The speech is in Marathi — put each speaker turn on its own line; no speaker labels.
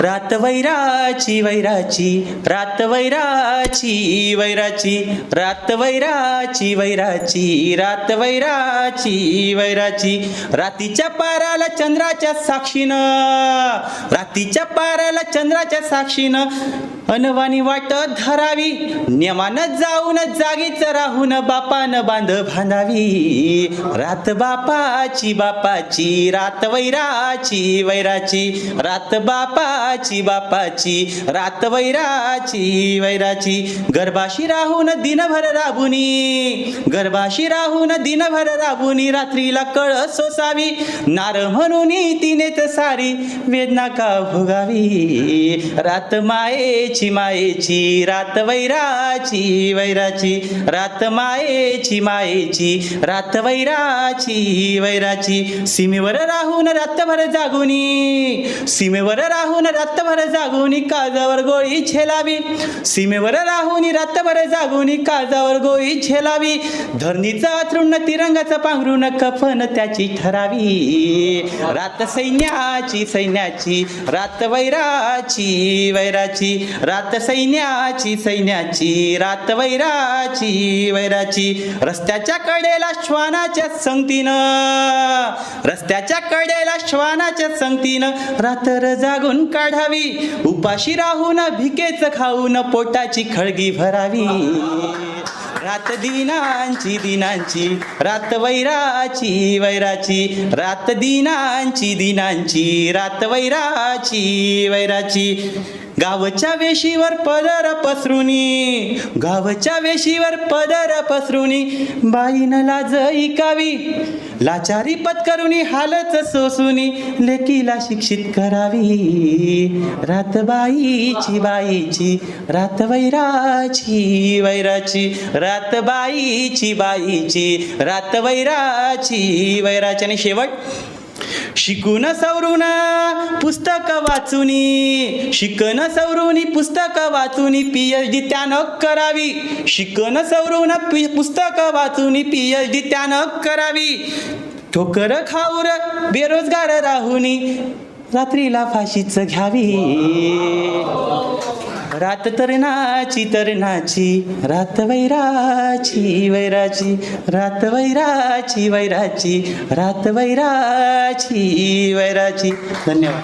रात वैराची वैराची रात वैराची वैराची रात वैराची वैराची रात वैराची वैराची. रातीच्या पाराला चंद्राच्या साक्षीनं रातीच्या पाराला चंद्राच्या साक्षीनं अनवानी वाट धरावी नियमानं जाऊन जागीच राहून बापानं बांध बांधावी. रात बापाची बापाची रात वैराची वैराची रात बापाची बापाची रात वैराची वैराची. गर्भाशी राहून दिनभर राबुनी गर्भाशी राहून दिनभर राबुनी रात्रीला कळ सोसावी. नार म्हणून तिनेच सारी वेदना का भोगावी. रात मायेची मायेची रात वैराची वैराची रात मायेची मायेची रात वैराची वैराची. सीमेवर राहून रातभर जागुनी सीमेवर राहून रातभर जागुनी काजावर गोळी छेलावी. सीमेवर राहून रातभर जागुनी काजावर गोळी छेलावी. धरणीचा अथरुण तिरंगाचा पांघरून कफन त्याची ठरावी. रात सैन्याची सैन्याची रात वैराची वैराची. रात सैन्याची सैन्याची रात वैराची वैराची. रस्त्याच्या कडेला श्वानाच्या संगतीनं रस्त्याच्या कडेला श्वानाच्या संगतीनं रात्र जागून काढावी. उपाशी राहून भिकेच खाऊन पोटाची खळगी भरावी. रात दिनांची दिनांची रात वैराची वैराची. रात दिनांची दिनांची रात वैराची वैराची. गावच्या वेशीवर पदर पसरुनी गावच्या वेशीवर पदर पसरुनी बाईन लाज ऐकावी. लाचारी पत्करुनी हालच सोसुनी लेकीला शिक्षित करावी. रात बाईची बाईची रात वैराची वैराची रात बाईची बाईची रात वैराची वैराची. आणि शेवट शिकून सवरून पुस्तक वाचुनी शिकन सवरून पुस्तक वाचूनी पी एच डी त्यानं करावी. शिकन सवरून पुस्तक वाचूनी पी एच डी त्यानं करावी. ठोकर खाऊर बेरोजगार राहुनी रात्रीला फाशीच घ्यावी. रात तरणाची तरणाची रात वैराची वैराची रात वैराची वैराची रात वैराची वैराची. धन्यवाद.